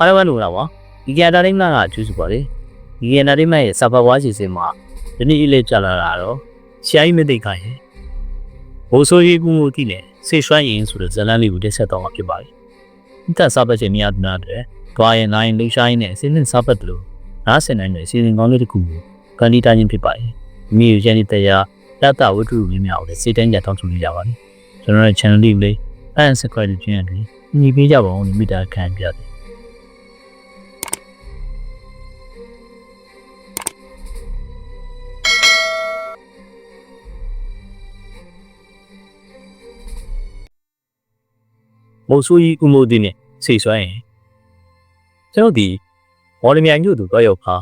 အားလုံးလို့လားကွာဒီကတာတိုင်းမကကျူးစုပါလေဒီကတာတိုင်းမရဲ့စာဖတ်ဝါစီစဉ်မှာဒီနေ့လေးကြာလာတာတော့ဆရာကြီးမသိခိုင်ရဲ့ဘိုးဆိုးကြီးကူမှုတိနဲ့ဆေရွှမ်းရင်ဆိုတဲ့ဇလန်းလေးကိုတက်ဆက်တော့မှာဖြစ်ပါလေဒီကစာပတ်ခြင်းများတဲ့တဲ့တွားရင်နိုင်လှူရှားရင်နဲ့အစင်းစင်းစာပတ်တယ်လို့နားဆင်နိုင်တဲ့အစီအစဉ်ကောင်းလေးတစ်ခုကိုကန်ဒီတာချင်းဖြစ်ပါတယ်မိယူချန်ဒီတရားတတဝတ္ထုများများကိုလည်းစိတ်တိုင်းကြတောင်းဆိုနေကြပါလိမ့်ကျွန်တော်ရဲ့ channel လေးလေး and subscribe ခြင်းရတယ်ညီပေးကြပါဦးမိတာခံပြတယ် မုတ်ဆိုးကြီးဦးမိုးသည်နှင့်ဆိတ်ဆွမ်းရင်ကျွန်ုပ်သည်မော်လမြိုင်မြို့သို့တွားရောက်ပါ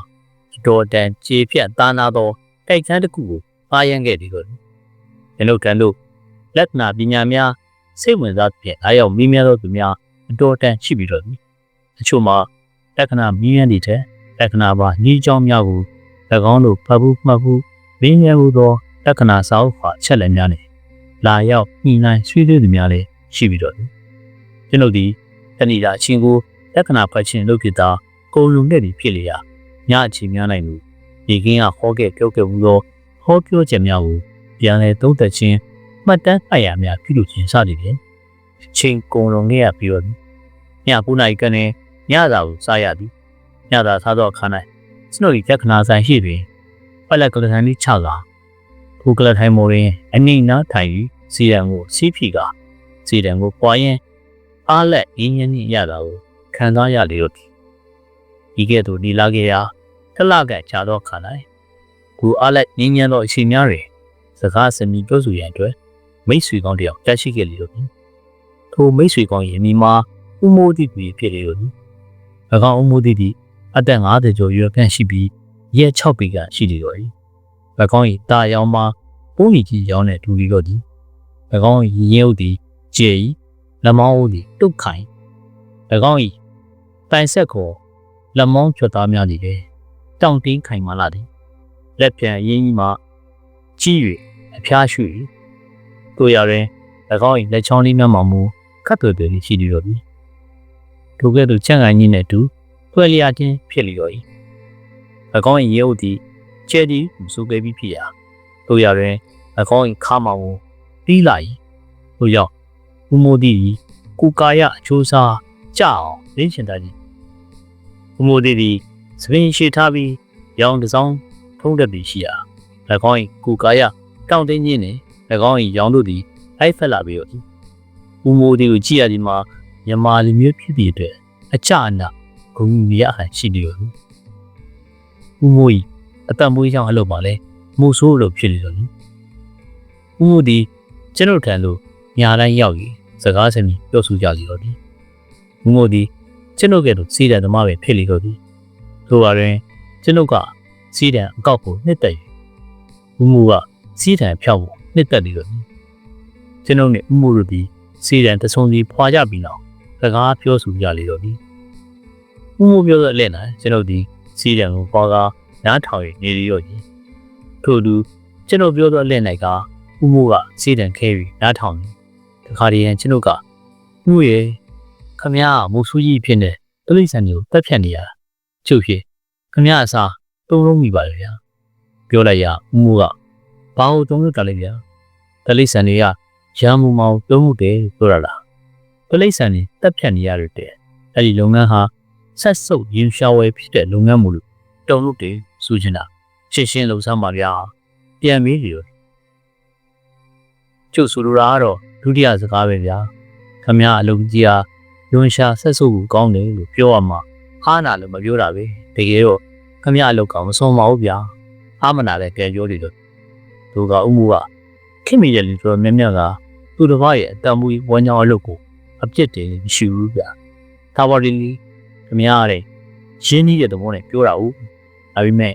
အတော်တန်ကြေဖြတ်သားနာသောတိုက်ခန်းတစ်ခုကိုဖားရန်ခဲ့သည်ကိုကျွန်ုပ်တန်တို့လက္ခဏာပညာများစိတ်ဝင်စားဖြင့်အားရောက်မိများသောသူများအတော်တန်ရှိပြီးတော့သည်အချို့မှာလက္ခဏာမိများသည်တဲ့လက္ခဏာပါညီကြောင်းများကို၎င်းတို့ဖတ်ဘူးမှတ်ဘူးမိများဟုသောလက္ခဏာစာအုပ်ဟာချက်လက်များနဲ့လာရောက်ညှိနှိုင်းဆွေးနွေးသူများလည်းရှိပြီးတော့သည် ကျွန်ုပ်ဒီတဏီတာအချင်းကိုလက္ခဏာဖတ်ခြင်းလုပ်ဖြစ်တာကုံလုံတဲ့ဒီဖြစ်လေရာညအချိန်များနိုင်လို့ဒီကင်းကဟောခဲ့ပြောခဲ့ဘူးသောဟောပြောချက်များကိုပြန်လဲသုံးသက်ခြင်းမှတ်တမ်းအပ်ရများပြုလုပ်ခြင်းစသည်ဖြင့်ချင်းကုံလုံခဲ့ရပြီးတော့ည9နာရီကနေညသာကိုစားရသည်ညသာစားတော့ခါ၌စနိုဒီလက္ခဏာဆိုင်ရှိတွင်ပလက်ကလထန်လေးချလာထိုကလထိုင်မော်ရင်အနိနာထိုင်ပြီးစီရန်ကိုစီးဖြီကစီရန်ကိုပွားရင် အားလက်ရင်းရင်းနဲ့ရတာကိုခံစားရလေတော့ဒီကဲ့သို့ဒီလာခဲ့ရာထလကကြာတော့ခါလိုက်ကိုအားလက်ရင်းရင်းသောအချိန်များတွင်စကားစမီပြောဆိုရန်အတွက်မိတ်ဆွေကောင်းတယောက်တက်ရှိခဲ့လေတော့ထိုမိတ်ဆွေကောင်းရင်မိမာဥမိုးတိတူဖြစ်လေတော့၎င်းဥမိုးတိတိအသက်50ကျော်ရွယ်ခန့်ရှိပြီးရက်6ပေကရှိလေတော့၎င်း၏တာရောင်မှာပုံရီကြီးရောင်းတဲ့ဒူလီတော့ဒီ၎င်း၏ရင်ုပ်သည်ကျေဤ လက်မောင်းဦးသည်တုတ်ခိုင်၎င်း၏တိုင်ဆက်ကိုလက်မောင်းချွတ်သားများသည်လေတောင့်တင်းခိုင်မာလာသည်လက်ပြန်ရင်းကြီးမှကြီး၍အဖျားရွှေတို့ရရင်၎င်း၏လက်ချောင်းလေးများမှမူခတ်သွယ်သွယ်လေးရှိနေတော့သည်ထိုကဲ့သို့ချန့်ကန်ကြီးနှင့်အတူတွဲလျာခြင်းဖြစ်လျော်၏၎င်း၏ရဲဦးသည်ကျဲသည်မစိုးခဲ့ပြီးဖြစ်ရာတို့ရရင်၎င်း၏ခါမောင်ကိုတီးလာ၏တို့ရောက် ဦးမိုးသည်ကိုကာယအချိုးစားကြအောင်လင်းချင်တတ်သည်ဦးမိုးသည်သည်စပင်းရှိထားပြီးရောင်တစ်စောင်းထုံးတက်ပြီးရှိရာ၎င်း၏ကိုကာယတောင့်တင်းခြင်းနှင့်၎င်း၏ရောင်တို့သည်လိုက်ဖက်လာပြီးတော့ဦးမိုးသည်ကိုကြည့်ရသည်မှာမြမာလူမျိုးဖြစ်သည့်အတွက်အကြအနဂုဏ်မြတ်ဟန်ရှိနေတော်ဦးမိုး၏အတံမွေးကြောင့်အလုပ်ပါလဲမိုးဆိုးလို့ဖြစ်နေတော်ဦးမိုးသည်ကျွန်ုပ်ထံသို့ညာတိုင်းရောက်ရင် စကားစမြည်ပြောဆိုကြလေတော့သည်ငုံငိုသည်ကျွန်ုပ်ကဲ့သို့စီးတဲ့သမားပဲဖြစ်လေတော့သည်ထိုပါတွင်ကျွန်ုပ်ကစီးတဲ့အကောက်ကိုနှစ်သက်၍ငုံငိုကစီးတဲ့ဖြောက်ကိုနှစ်သက်လေတော့သည်ကျွန်ုပ်နှင့်ဥမှုတို့သည်စီးတဲ့တဆုံစီဖွာကြပြီးနောက်စကားပြောဆိုကြလေတော့သည်ဥမှုပြောတဲ့လက်၌ကျွန်ုပ်သည်စီးတဲ့ကိုပွားကားနားထောင်၍နေရတော့သည်ထို့သူကျွန်ုပ်ပြောသောလက်၌ကဥမှုကစီးတဲ့ခဲပြီးနားထောင်သည် တခါတည်းရန်ကျွန်ုပ်ကသူ့ရဲ့ခမရမုတ်ဆူးကြီးဖြစ်နေတိရစ္ဆာန်မျိုးတက်ဖြတ်နေရတာချုပ်ဖြစ်ခမရအစားသုံးလုံးမိပါလေဗျာပြောလိုက်ရဦးမိုးကဘာလို့သုံးလို့တာလဲဗျာတိရစ္ဆာန်တွေကရံမူမောင်သုံးမှုတယ်ဆိုရလားတိရစ္ဆာန်တွေတက်ဖြတ်နေရတယ်တဲ့အဲ့ဒီလုပ်ငန်းဟာဆက်စုပ်ရင်ရှာဝယ်ဖြစ်တဲ့လုပ်ငန်းမို့လို့တုံလို့တယ်ဆိုချင်တာရှင်းရှင်းလုံဆောင်ပါဗျာပြန်ပြီးရောကျုပ်ဆိုလိုတာကတော့ ဒုတိယစကားပဲဗျာခမရအလုံးကြီးဟာလွန်ရှာဆက်ဆုပ်ကိုကောင်းတယ်လို့ပြောရမှာအားနာလို့မပြောတာပဲတကယ်တော့ခမရအလုံးကောင်းမဆုံးပါဘူးဗျာအားမနာလည်းကြံပြောတယ်လို့သူကဥမှုကခင်မီရလေးဆိုတော့မြက်မြက်ကသူတစ်ပါးရဲ့အတမူဝမ်းကြောင်းအလုပ်ကိုအပြစ်တင်မရှိဘူးဗျာဒါပါရီလီခမရတဲ့ရင်းနှီးတဲ့သဘောနဲ့ပြောတာဟုတ်ဒါပေမဲ့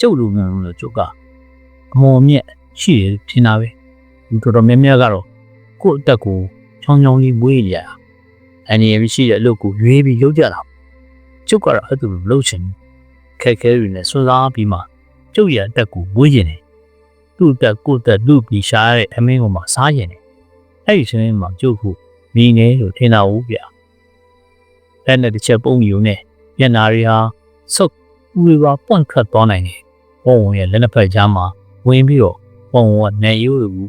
ကျုပ်လူငယ်လို့ကျုပ်ကအမော်မြက်ရှိတယ်ထင်တာပဲလူတော်တော်များများကတော့ ကိုယ့်အတက်ကိုချောင်းချောင်းလေးမွေးရတာအန်ရမရှိတဲ့အလုပ်ကိုရွေးပြီးလုပ်ကြတာကျုပ်ကတော့အဲ့လိုမလုပ်ချင်ဘူးခက်ခဲတွေနဲ့စွန့်စားပြီးမှကျုပ်ရဲ့အတက်ကိုမွေးရင်တယ်သူ့အတက်ကိုယ့်အတက်လူပြီးရှားတဲ့အမင်းကမှစားရင်တယ်အဲ့ဒီချင်းမှာကျုပ်ကမိနေလို့ထင်တာဟုတ်ဗျလက်နဲ့တစ်ချက်ပုံယူနဲ့မျက်နာတွေဟာဆုတ်ဦးတွေပါပွန့်ခတ်သွားနိုင်တယ်။ပုံဝင်ရဲ့လက်နှစ်ဖက်ကြားမှာဝင်ပြီးတော့ပုံဝင်ကနယ်ရိုးကို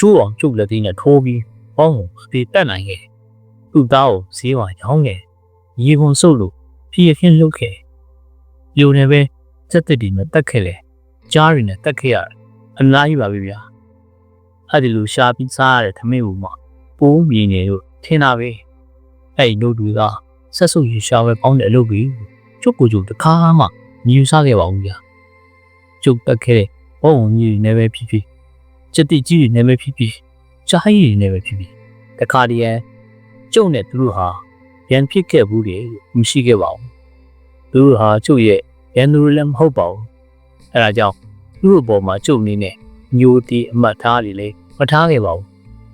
ချိုးအောင်ကျုပ်လက်သေးနဲ့ထိုးပြီးပုံဝင်ဒီတက်နိုင်ခဲ့တယ်။သူ့သားကိုဈေးဝါရောင်းခဲ့။ရေကုန်ဆုပ်လို့ဖြည့်ခင်းလှုပ်ခဲ့။ပြိုနေပဲစက်တက်တီနဲ့တက်ခဲ့လေ။ကြားရီနဲ့တက်ခဲ့ရတယ်။အများကြီးပါပဲဗျာ။အဲ့ဒီလိုရှာပြီးစားရတဲ့သမင်းဘူးမှာပိုးမြင်နေလို့ထင်တာပဲ။အဲ့ဒီတို့တွေကဆက်စုပ်ရေရှာပဲပေါင်းတဲ့အလုပ်ကြီးကျုပ်ကိုကျုပ်တခါမှမယူဆခဲ့ပါဘူးဗျာ။ကျုပ်တက်ခဲ့တဲ့ဘုံကြီးတွေနဲ့ပဲဖြစ်ဖြစ် စက်တိကြီးတွေနဲ့ပဲဖြစ်ဖြစ်ရှားကြီးတွေနဲ့ပဲဖြစ်ဖြစ်တခါတည်းကျုပ်နဲ့သူတို့ဟာရန်ဖြစ်ခဲ့ဘူးတယ်မရှိခဲ့ပါဘူး။သူတို့ဟာကျုပ်ရဲ့ရန်သူတွေလည်းမဟုတ်ပါဘူး။အဲဒါကြောင့်သူတို့ဘောမှာကျုပ်အနေနဲ့ညိုတီအမှတ်ထားတွေလည်းမထားခဲ့ပါဘူး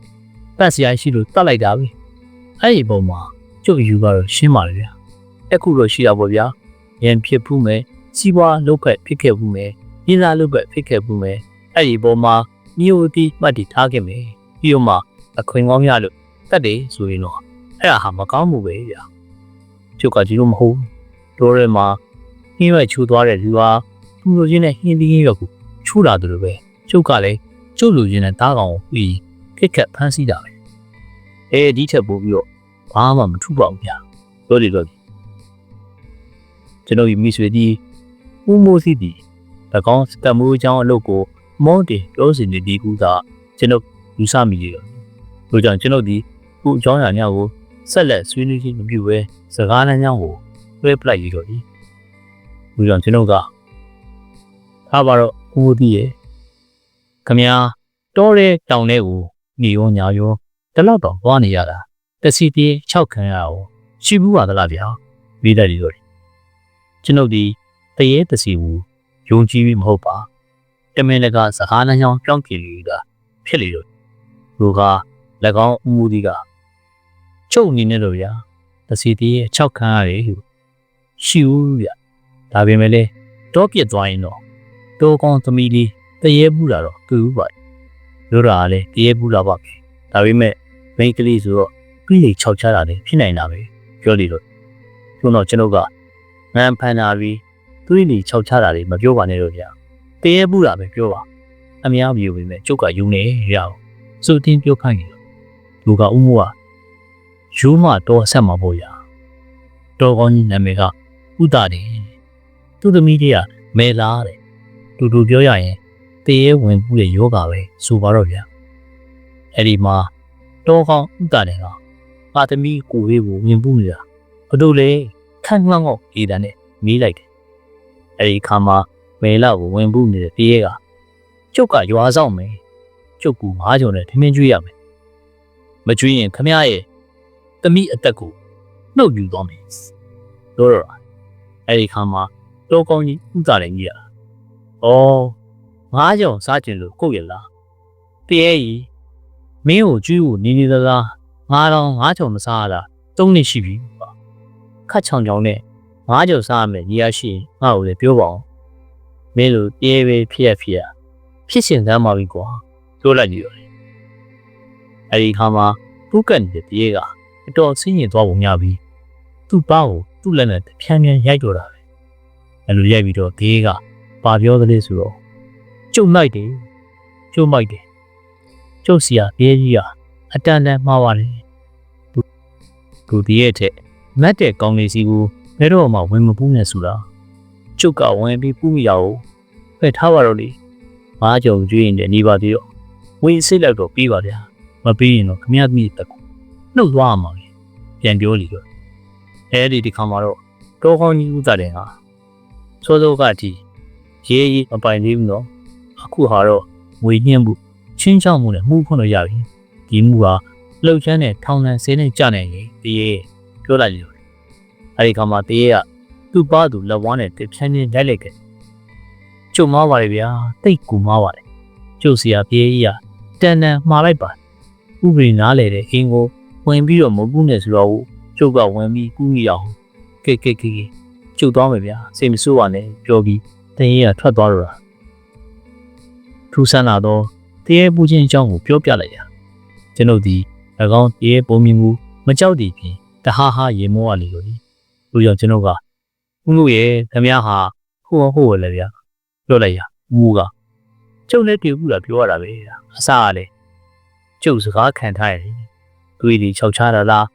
။ပတ်စရာရှိလို့တတ်လိုက်တာပဲ။အဲ့ဒီပုံမှာကျုပ်ယူကတော့ရှင်းပါလေဗျာ။အခုတော့ရှိတာပေါ့ဗျာ။ရန်ဖြစ်ဘူးမယ်။စီးပွားလုပ်ဖက်ဖြစ်ခဲ့ဘူးမယ်။ပြည်သားလုပ်ဖက်ဖြစ်ခဲ့ဘူးမယ်။အဲ့ဒီပုံမှာ မြို့တီမှတ်တည်ထားခဲ့မယ်။ပြီးတော့မှအခွင့်ကောင်းရလို့တတ်တယ်ဆိုရင်တော့အဲ့ဒါဟာမကောင်းမှုပဲဗျာ။ကျုပ်ကကြီးလို့မဟုတ်ဘူး။တို့ရဲမှာဟင်းရွက်ချူသွားတဲ့လူဟာသူ့လိုချင်းနဲ့ဟင်းသီးဟင်းရွက်ကိုချူလာတယ်လို့ပဲကျုပ်ကလည်းကျုပ်လိုချင်းနဲ့တားကောင်ကိုပြီးခက်ခက်ဖမ်းဆီးတာပဲ။အဲဒီထက်ပိုပြီးတော့ဘာမှမထူပါဘူးဗျာ။ပြောတယ်ပြောတယ်ကျွန်တော်ဒီမိဆွေဒီဦးမိုးစီဒီ၎င်းစတမိုးအကြောင်းအလုပ်ကို မောတင်ပြောစီနေဒီကူသာကျွန်တော်ယူဆမိတယ်။ဒါကြောင့်ကျွန်တော်ဒီခုအကြောင်းအရာများကိုဆက်လက်ဆွေးနွေးခြင်းမပြုဘဲစကားလမ်းကြောင်းကိုတွဲပလိုက်ရတော့ဒီ။ဒါကြောင့်ကျွန်တော်ကထားပါတော့ဦးမိုးတီရဲ့ခမညာတောတဲ့တောင်ထဲကိုနေရောညာရောတလောက်တော့သွားနေရတာတစီပြေ6ခန်းရအောင်ရှိဘူးပါသလားဗျာမိတတ်ဒီတော့ကျွန်ုပ်ဒီတရေတစီဘူးယုံကြည်ပြီးမဟုတ်ပါ တမင်လကစကားလမ်းကြောင်းပြောင်းပြလူကဖြစ်လေတော့လူက၎င်းအမှုဒီကချုပ်နေနေတော့ဗျာတစီတီရဲ့6ခန်းရတယ်ဟူရှိဦးဗျဒါပေမဲ့လေတော့ပြစ်သွားရင်တော့တိုးကောင်းသမီးလေးတရေဘူးလာတော့တူပါလို့တာလေတရေဘူးလာပါပဲဒါပေမဲ့မိန်းကလေးဆိုတော့ပြည်လေခြောက်ချတာလေဖြစ်နိုင်တာပဲပြောလိတော့ကျွန်တော်ကျွန်ုပ်ကငန်းဖန်တာပြီးသူ့လေခြောက်ချတာလေမပြောပါနဲ့တော့ဗျာ တရေဘူးလာပဲပြောပါအများကြီးပဲမဲ့ကျုပ်ကယူနေရအောင်စူတင်းပြောခိုင်းတယ်လူကဥမိုးကယူမတော့ဆက်မှာပေါ့ဗျာတော်ကောင်းကြီးနာမည်ကဥတာတယ်သူ့သမီးလေးကမဲလားတဲ့တူတူပြောရရင်တရေဝင်ပူးတဲ့ယောဂပဲဆိုပါတော့ဗျာအဲ့ဒီမှာတော်ကောင်းဥတာတယ်ကပါသမီးကိုဝေးကိုဝင်ပူးနေတာဘတို့လေခန့်ငှောင်းတော့အေးတန်းနဲ့မီးလိုက်တယ်အဲ့ဒီခါမှာ မဲလာကိုဝင်ပူးနေတဲ့တရေကကျုပ်ကရွာဆောင်မယ်ကျုပ်ကူငါးကြုံနဲ့ထင်းထင်းကျွေးရမယ်မကျွေးရင်ခမရရဲ့သမီးအသက်ကိုနှုတ်ယူသွားမယ်တို့တော့အဲ့ဒီခါမှာတော်ကောင်းကြီးဥတာတယ်ကြီးอ่ะဩငါးကြုံစားကျင်လို့ကိုယ့်ရလားတရေကြီးမင်းကိုကျွေးဖို့နေနေသလားငါတော့ငါးကြုံမစားရတာသုံးနှစ်ရှိပြီပါခတ်ချောင်ချောင်နဲ့ငါးကြုံစားရမယ်ညီရရှိရင်ငါ့ကိုလည်းပြောပါအောင် မင်းလိုတေးပဲဖြစ်ရဖြစ်ရဖြစ်ရှင်သမ်းပါပြီကွာပြောလိုက်ကြည့်ရတယ်အဲ့ဒီခါမှာပုကတ်နေတဲ့တရေကအတော်ဆင်းရင်သွားပုံရပြီးသူ့ပါကိုသူ့လက်နဲ့ဖြန်းဖြန်းရိုက်တော့တာပဲအဲ့လိုရိုက်ပြီးတော့တရေကပါပြောသလေးဆိုတော့ကျုံလိုက်တယ်ကျုံမိုက်တယ်ကျုပ်စီယာဘဲကြီးကအတန်တန်မှားပါတယ်သူတရေထက်မတ်တဲ့ကောင်းလေးစီကိုဘယ်တော့မှဝင်မပူးနဲ့ဆိုတာ ကျုပ်ကဝင်ပြီးပူးမိရအောင်ဖယ်ထားပါတော့လေငါကြုံကျွေးရင်လည်းနေပါသေးတော့ဝင်စိတ်လိုက်တော့ပြီးပါဗျာမပြီးရင်တော့ခမရသမီးတက်ကိုနှုတ်သွားမှာလေပြန်ပြောလီတော့အဲဒီဒီခါမှာတော့တောကောင်းကြီးဥသားတယ်ဟာစောစောကတိရေးရေးမပိုင်သေးဘူးနော်အခုဟာတော့ငွေညှင်းမှုချင်းချောက်မှုနဲ့မှုခွင့်လို့ရပြီဒီမှုဟာလှုပ်ချမ်းတဲ့ထောင်လန်ဆင်းနေကြနေရင်တရေပြောလိုက်လို့အဲဒီခါမှာတရေက သူ့ပါသူလက်ဝါးနဲ့တဖြန်းချင်းလိုက်လိုက်ခဲ့ကျုံမားပါလေဗျာတိတ်ကူမားပါလေကျုပ်စီယာပြေးကြီးကတန်တန်မှားလိုက်ပါဥပဒေနားလေတဲ့အင်းကိုဝင်ပြီးတော့မပူးနဲ့ဆိုတော့ကျုပ်ကဝင်ပြီးကူးရအောင်ကဲကဲကဲကျုပ်သွားမယ်ဗျာစိတ်မဆိုးပါနဲ့ပြောပြီးတရင်ကထွက်သွားတော့တာထူးဆန်းလာတော့တရေပူချင်းအကြောင်းကိုပြောပြလိုက်ရကျွန်ုပ်ဒီ၎င်းတရေပုံမြင်မှုမကြောက်တည်ဖြင့်တတဟားဟားရေမောရလေလို့ဒီလူကြောင့်ကျွန်တော်က ဦးမှုရဲ့ခမည်းဟာဟိုဟိုလည်းဗျာပြောလိုက်ရဦးမှုကကျုပ်လည်းတွေ့ဘူးလားပြောရတာပဲအစကလည်းကျုပ်စကားခံထားရတယ်တွေးဒီခြောက်ချတာလား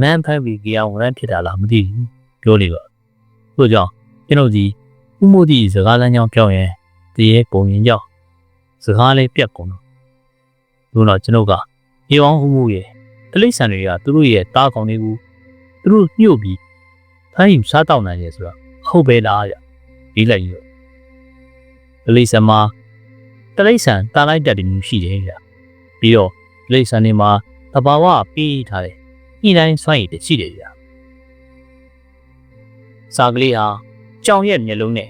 မန်းဖမ်းပြီးကြောင်ဝရမ်းဖြစ်တာလားမသိဘူးပြောလေတော့တို့ကြောင့်ကျွန်တော်ဒီဦးမှုဒီစကားလမ်းကြောင်းပြောင်းရင်တရေပုံရင်ကြောင့်စကားလေးပြက်ကုန်တော့တို့တော့ကျွန်တော်ကအေဝောင်းဦးမှုရဲ့တလိษံတွေကသူတို့ရဲ့တားကောင်တွေကိုသူတို့ညှို့ပြီး ဖမ်းယူစားတောက်နိုင်တယ်ဆိုတော့ဟုတ်ပဲလားဗျဒီလိုက်ရတလိဆန်မှာတလိဆန်တာလိုက်တက်တယ်မျိုးရှိတယ်ဗျပြီးတော့တလိဆန်နေမှာတဘာဝပေးထားတယ်ညှိနှိုင်းဆွမ်းရည်တရှိတယ်ဗျစာကလေးဟာကြောင်ရဲ့မျက်လုံးနဲ့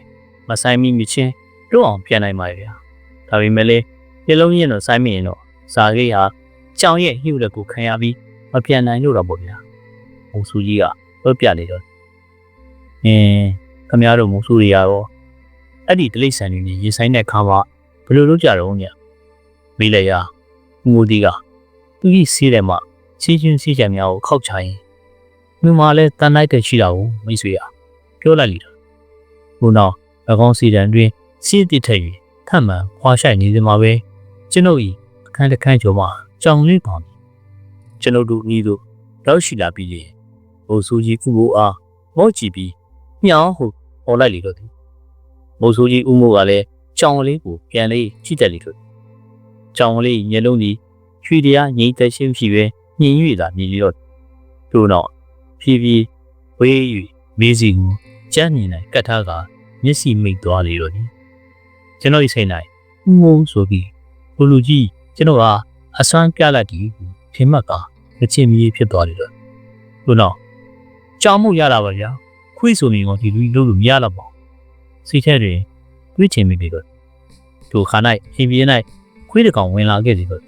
မဆိုင်မိမြချင်းတို့အောင်ပြန်နိုင်ပါရဲ့ဗျဒါပေမဲ့လည်းမျက်လုံးရင်းတော့ဆိုင်မိရင်တော့စာကလေးဟာကြောင်ရဲ့ညှို့လက်ကိုခံရပြီးမပြန်နိုင်လို့တော့ပေါ့ဗျာအုံစုကြီးကလွတ်ပြနေတော့ အင်းခမရတို့မုံစုတွေရောအဲ့ဒီတလိษံတွေနဲ့ရေဆိုင်တဲ့ခါမှာဘယ်လိုလုပ်ကြတော့ညမေးလိုက်ရငိုဒီကသူကြီးစီးတယ်မှချင်းချင်းစီးကြံများကိုခောက်ချရင်မိမလည်းတန်လိုက်တဲ့ရှိတာကိုမိတ်ဆွေရပြောလိုက်လိမ့်တော့ဘုံတော့အကောင်းစီတန်တွင်စီးတစ်ထက်၍ထပ်မှန်ခွာရှိုက်နေစမှာပဲကျွန်ုပ်ဤအခန်းတစ်ခန်းကျော်မှာကြောင်လေးပေါင်ကျွန်ုပ်တို့ဤတို့တော့ရှိလာပြီးရင်ဘိုလ်ဆိုကြီးကုဘိုးအားမော့ကြည့်ပြီး ညောင်းဟုဟော်လိုက်လေတော့သည်ဘိုလ်ဆိုကြီးဦးမိုးကလည်းကြောင်လေးကိုပြန်လေးကြည့်တက်လေတော့ကြောင်လေးညလုံးကြီးရွှေတရားငိမ့်သက်ရှိရှိပဲညင်၍သာမြည်လို့တို့တော့ဖြည်းဖြည်းဝေး၍မေးစီကိုကြမ်းမြင်နိုင်ကတ်ထားကမျက်စိမိတ်သွားလေတော့သည်ကျွန်တော်ဤစိတ်၌ဦးမိုးဆိုပြီးဘိုလ်လူကြီးကျွန်တော်ကအစွမ်းပြလိုက်သည်ထင်မှတ်ကငချင်းမီးဖြစ်သွားတယ်လို့တို့တော့ကြောင်မှုရတာပါဗျာ ခွေးဆိုရင်ကဒီလူကြီးလို့လို့မရတော့ပါဘူးစိတ်ထဲတွင်တွေးချင်မိပြီတော့သူခါ၌အင်းပြေး၌ခွေးတစ်ကောင်ဝင်လာခဲ့တယ်လို့ဦး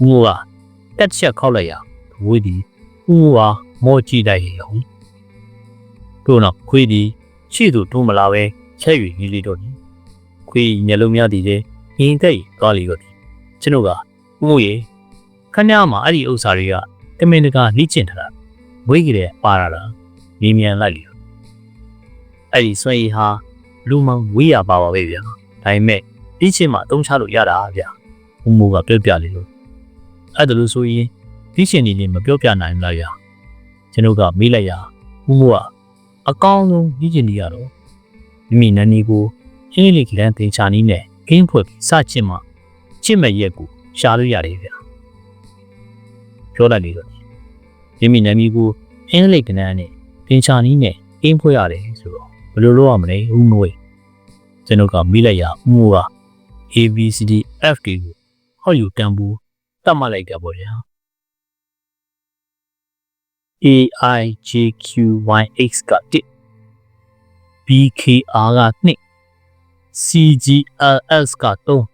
မိုးကတက်ချက်ခောက်လိုက်ရဝေးသည်ဦးမိုးကမောကြည့်လိုက်ရောတို့တော့ခွေးသည်ရှေ့သို့တွန်းမလာပဲချက်၍နေလေတော့သည်ခွေးမျက်လုံးများသည်လေငင်းသက်သွားလေတော့သည်ကျွန်တော်ကဦးမိုးရေခဏမှာအဲ့ဒီဥစ္စာတွေကတမင်တကာလိကျင့်ထားတာဝိတ်ကြတဲ့ပါလာတာ မြင်မြန်လိုက်လေအဲ့ဒီဆွဲရည်ဟာလူမောင်ဝေးရပါပါပဲဗျာဒါပေမဲ့ဒီချင်းမှာတုံးချလို့ရတာဗျာဦးမိုးကပြောပြလေလို့အဲ့ဒါလို့ဆိုရင်ဒီချင်းနေနေမပြောပြနိုင်ဘူးလားဗျာကျွန်တော်ကမေးလိုက်ရဦးမိုးကအကောင်းဆုံးဒီချင်းနေရတော့မိမိနန်းနီကိုအင်းလေးကလန်တင်ချာနီးနဲ့ကင်းဖွဲ့ပြီးစချစ်မှချစ်မဲ့ရက်ကိုရှာလို့ရတယ်ဗျာပြောလိုက်လေတော့မိမိနာမည်ကိုအင်္ဂလိပ်ကဏ္ဍနဲ့ တင်ချာနီးနဲ့အင်းဖွဲ့ရတယ်ဆိုတော့ဘယ်လိုလုပ်ရမလဲဦးမိုးကျွန်တော်ကမိလိုက်ရဦးမိုးက A B C D F D ကိုဟောက်ယူတန်ဘူးတတ်မှတ်လိုက်ကြပေါ့ဗျာ A I J Q Y X က1 B K R က2 C G L S က3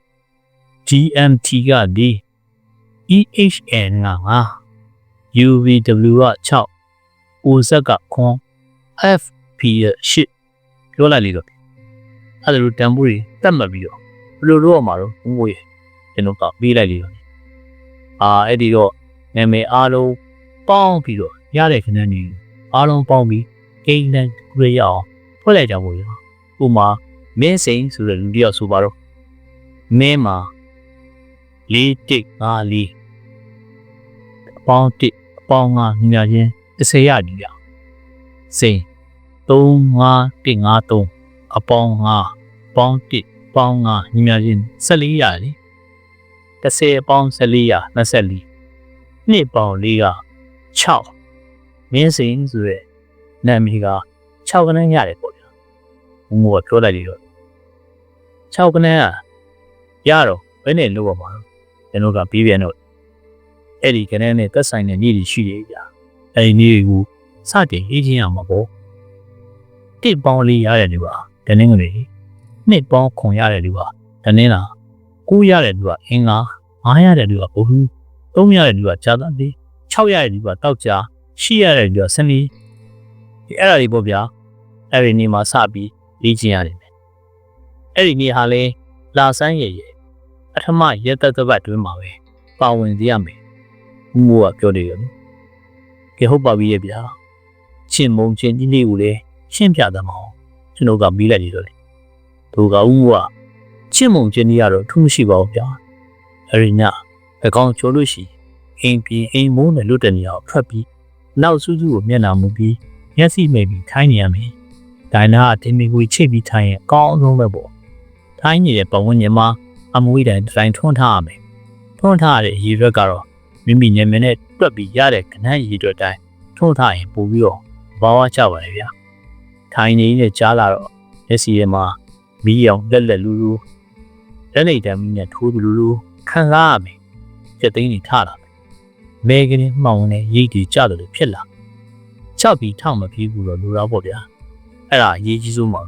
G M T က4 E H N က5 U V W က6 O Z က9 F P က8ပြောလိုက်လေတော့အဲ့ဒါလိုတန်ဖိုးတွေတတ်မှတ်ပြီးတော့ဘယ်လိုလုပ်ရမှာတော့ငွေကျွန်တော်ကပေးလိုက်လေတော့အာအဲ့ဒီတော့နာမည်အားလုံးပေါင်းပြီးတော့ရတဲ့ခဏနေအားလုံးပေါင်းပြီးကိန်းတန်ကြရအောင်ဖွဲ့လိုက်ကြဖို့ရဥမာမင်းစိန်ဆိုတဲ့လူတယောက်ဆိုပါတော့မင်းမှာလေးတစ်ငါလေးအပေါင်းတစ်အပေါင်းငါမြင်ချင်း 30ရဒီရစိန်3 5 1 5 3အပေါင်း5ပေါင်းတစ်ပေါင်း5မြင်ချင်း14ရလေ30အပေါင်း14ရ24နှစ်ပေါင်း4က6မင်းစိန်ဆိုတဲ့နာမည်က6ခန်းရတယ်ပေါ့ဗျာဘုံကပြောလိုက်လေတော့6ခန်းကရတော့ဘယ်နဲ့လို့ပါမှာကျွန်တော်ကပြီးပြန်တော့အဲ့ဒီကနန်းနဲ့သက်ဆိုင်တဲ့နေ့တွေရှိတယ်ကြာ အဲ့ဒီနေ့ကိုစတင်အေးချင်းရမှာပေါ့တစ်ပေါင်းလေးရတဲ့လူပါတနင်္ဂနွေနှစ်ပေါင်းခွန်ရတဲ့လူပါတနင်္လာကိုရတဲ့လူကအင်္ဂါ9ရတဲ့လူကဘုဟု3ရတဲ့လူကဇာတတိ6ရတဲ့လူကတောက်ကြ8ရတဲ့လူကစနေဒီအဲ့ဒါတွေပေါ့ဗျာအဲ့ဒီနေ့မှာစပြီးလေ့ကျင့်ရတယ်မယ်အဲ့ဒီနေ့ဟာလဲလာဆန်းရဲ့ရဲ့ပထမရက်သက်သက်ပတ်တွင်းမှာပဲပါဝင်စီရမယ်ဦးမိုးကပြောနေရတယ် ကဲဟုတ်ပါပြီရဲ့ဗျာချင်းမုံချင်းကြီးလေးကိုလည်းရှင်းပြသမောင်းကျွန်တော်ကပြီးလိုက်နေတော့လေသူကဦးကချင်းမုံချင်းကြီးကတော့ထူးမရှိပါဘူးဗျာအဲ့ဒီညအကောင်ချိုးလို့ရှိအိမ်ပြင်အိမ်မိုးနဲ့လွတ်တဲ့နေရာကိုထွက်ပြီးနောက်စူးစူးကိုမျက်နှာမူပြီးမျက်စိမိတ်ပြီးထိုင်းနေရမယ်ဒိုင်နာကတင်မီကိုချိတ်ပြီးထိုင်းရင်အကောင်းဆုံးပဲပေါ့ထိုင်းနေတဲ့ပတ်ဝန်းကျင်မှာအမွေးတိုင်ဒီဇိုင်းထွန်းထားရမယ်ထွန်းထားရတဲ့ရည်ရွက်ကတော့ မိမိညံမြနဲ့တွက်ပြီးရတဲ့ကဏ္ဍရည်ရွက်တိုင်းထွန်းထားရင်ပို့ပြီးတော့ဘာဝကျပါလေဗျာထိုင်းနေနဲ့ကြားလာတော့မျက်စိထဲမှာမီးရောင်လက်လက်လူလူလက်နေတမ်းမီးနဲ့ထိုးသူလူလူခံစားရမယ်စက်သိန်းကြီးထလာမယ်မဲကလေးမှောင်နဲ့ရိတ်တီကျတယ်လို့ဖြစ်လာချပြီးထောက်မပြီးဘူးတော့လူတော့ပေါ့ဗျာအဲ့ဒါအရေးကြီးဆုံးမှာ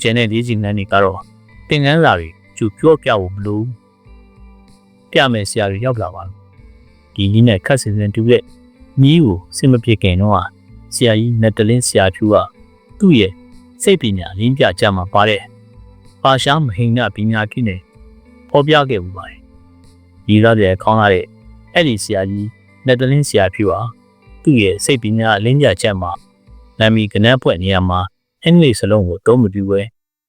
ကျန်တဲ့လေးစီနန်းတွေကတော့တင်ကန်းစာတွေကျူပြော့ပြဖို့မလို့ပြမယ်ဆရာတွေရောက်လာပါ ဒီနည်းနဲ့ခက်စင်စင်တူတဲ့မြီးကိုစင်မပြေခင်တော့ဆရာကြီးနတ်တလင်းဆရာဖြူကသူ့ရဲ့စိတ်ပညာရင်းပြကြမှာပါတဲ့ပါရှားမဟိန်နာပညာကိနဲ့ဖော်ပြခဲ့မှုပါတယ်ဒီရတဲ့ခေါင်းလာတဲ့အဲ့ဒီဆရာကြီးနတ်တလင်းဆရာဖြူဟာသူ့ရဲ့စိတ်ပညာလင်းပြချက်မှာနာမည်ကနန်းဖွဲ့နေရာမှာအင်္ဂလိပ်စလုံးကိုအသုံးမပြုဘဲ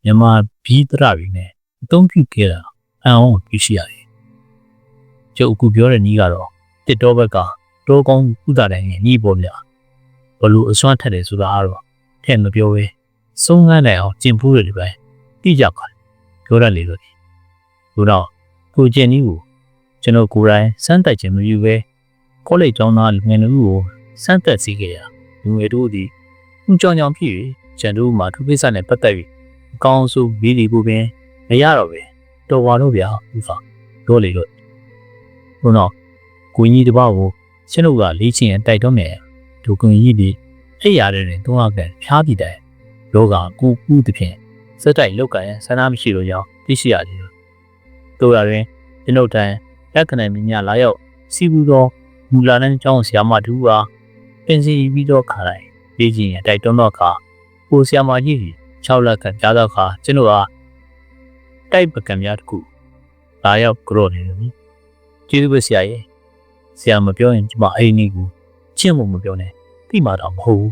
မြန်မာဘီးတရတွေနဲ့အသုံးပြုခဲ့တာအံ့ဩကြည့်ရှိရတယ်။ကျုပ်အခုပြောတဲ့နည်းကတော့ တစ်တော်ဘက်ကတောကောင်းဥဒတိုင်းရဲ့ညီပေါ်ဗျာဘလို့အစွမ်းထက်တယ်ဆိုတာကတော့ထဲ့မပြောဘဲစုံငန်းနိုင်အောင်ကျင့်ဖူးတယ်ဒီပိုင်းတိကြပါပြောရလေလို့ဒီတော့ကိုကျင်နီးကိုကျွန်တော်ကိုယ်တိုင်စမ်းတက်ခြင်းမပြုဘဲကောလိပ်ကျောင်းသားလူငယ်လူကိုစမ်းတက်စီခဲ့ရလူငယ်တို့ဒီဦးကြောင်ကြောင်ဖြစ်၍ကျန်တို့မှာသူပိစ္စနဲ့ပတ်သက်ပြီးအကောင်းဆုံးမိဒီဖို့ပင်မရတော့ပဲတော်ပါတော့ဗျာဥစားပြောလေလို့ဘုံတော့ ကိုကြီးတပကိုရှင်းတို့ကလေးချင်းတိုက်တော့မယ်ဒုကွန်ကြီးဒီအဲ့ရတဲ့တွန်းအောင်ကန်ဖျားပြီးတယ်ယောဂကူကူတဖြင့်စက်တိုက်လောက်ကရန်ဆန္ဒမရှိလို့ကြောင်းသိရှိရတယ်တို့ရရင်ကျွန်ုပ်တန်လက်ခဏမြညာလာရောက်စီဘူးသောမူလာတဲ့ကျောင်းဆရာမတူဟာပင်စီပြီးတော့ခါလိုက်လေးချင်းရတိုက်တွန်းတော့ခါကိုဆရာမကြီး6လက်ကကြားတော့ခါကျွန်တော်ကတိုက်ပကံများတခုလာရောက်ကြော့နေတယ်ကျေးဇူးပဲဆရာရဲ့ ဆရာမပြောရင်ကျမအဲ့ဒီနေ့ကိုချင့်ဖို့မပြောနဲ့တိမာတော့မဟုတ်ဘူး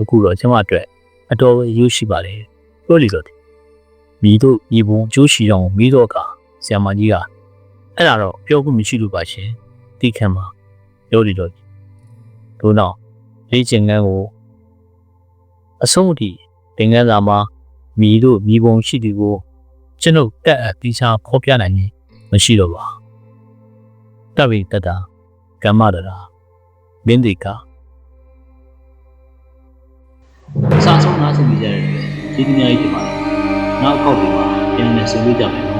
အခုတော့ကျမအတွက်အတော်ပဲယူရှိပါလေပြောလိတော့မိတို့ညီဘုံကျိုးရှိတော့မိတော့ကဆရာမကြီးကအဲ့ဒါတော့ပြောခုမရှိလို့ပါရှင်တိခံမှာပြောလိတော့တို့တော့လေးချင်ကန်းကိုအဆုံးအထိသင်္ကန်းစာမှာမိတို့မိဘုံရှိသူကိုကျွန်ုပ်တက်အပ်ပြီးချဖော်ပြနိုင်ရင်မရှိတော့ပါတပ်ဝိတတ ကမ္မတရာမင်းဒီကစာဆုံးနားဆင်ကြရတဲ့ကျေးဇူးများကြီးတင်ပါတယ်နောက်အခေါက်ဒီမှာပြန်လည်ဆုံတွေ့ကြမယ်